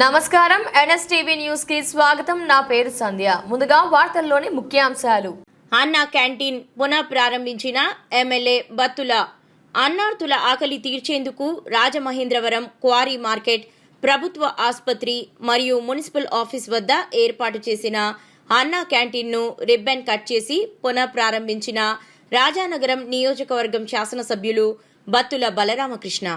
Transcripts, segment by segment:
నమస్కారం. ఎన్ఎస్టీవీ న్యూస్కి స్వాగతం. నా పేరు సంధ్య. ముందుగా వార్తల్లోని ముఖ్యాంశాలు. అన్నా క్యాంటీన్ పునః ప్రారంభించిన ఎమ్మెల్యే బత్తుల. అన్నార్తుల ఆకలి తీర్చేందుకు రాజమహేంద్రవరం క్వారీ మార్కెట్ ప్రభుత్వ ఆసుపత్రి మరియు మున్సిపల్ ఆఫీస్ వద్ద ఏర్పాటు చేసిన అన్నా క్యాంటీన్ను రిబ్బన్ కట్ చేసి పునః ప్రారంభించిన రాజానగరం నియోజకవర్గం శాసనసభ్యులు బత్తుల బలరామకృష్ణ.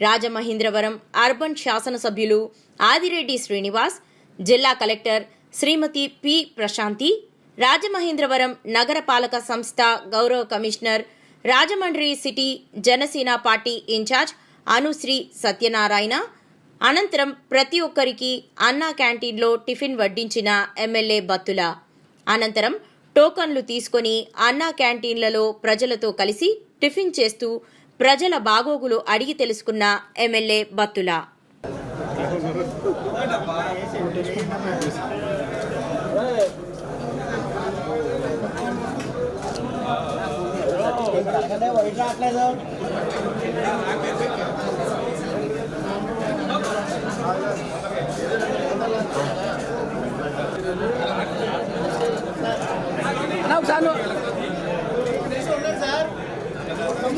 రాజమహేంద్రవరం అర్బన్ శాసనసభ్యులు ఆదిరెడ్డి శ్రీనివాస్ జిల్లా కలెక్టర్ శ్రీమతి పి ప్రశాంతి రాజమహేంద్రవరం నగరపాలక సంస్థ గౌరవ commissioner Rajahmundry city Janasena party in charge Anusri Satyanarayana అనంతరం ప్రతి ఒక్కరికి అన్నా క్యాంటీన్లో టిఫిన్ వడ్డించిన ఎమ్మెల్యే బత్తుల. అనంతరం టోకన్లు తీసుకొని అన్నా క్యాంటీన్లలో ప్రజలతో కలిసి టిఫిన్ చేస్తూ ప్రజల బాగోగులు అడిగి తెలుసుకున్న MLA Battula.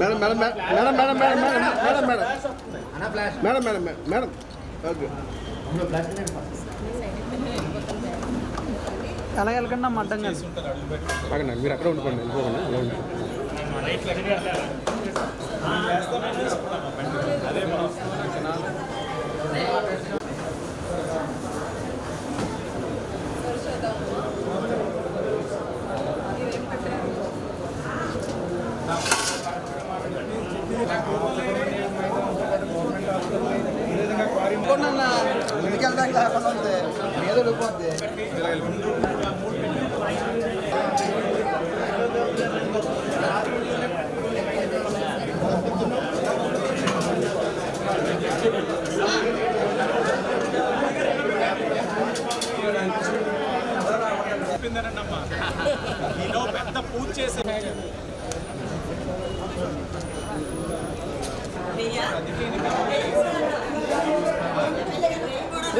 Madam madam madam madam madam madam madam madam madam madam madam madam okay ఎలా వెళ్ళకుండా అడ్డం కాదు ఆగండి మీరు అక్కడ ఉండిపోండి వెళ్ళిపోకండి అలా ఇంకొన్న ఇంటికి వెళ్ళడానికి లేకుండా ఉంటే. మీద వెళ్ళిపోద్ది Iya.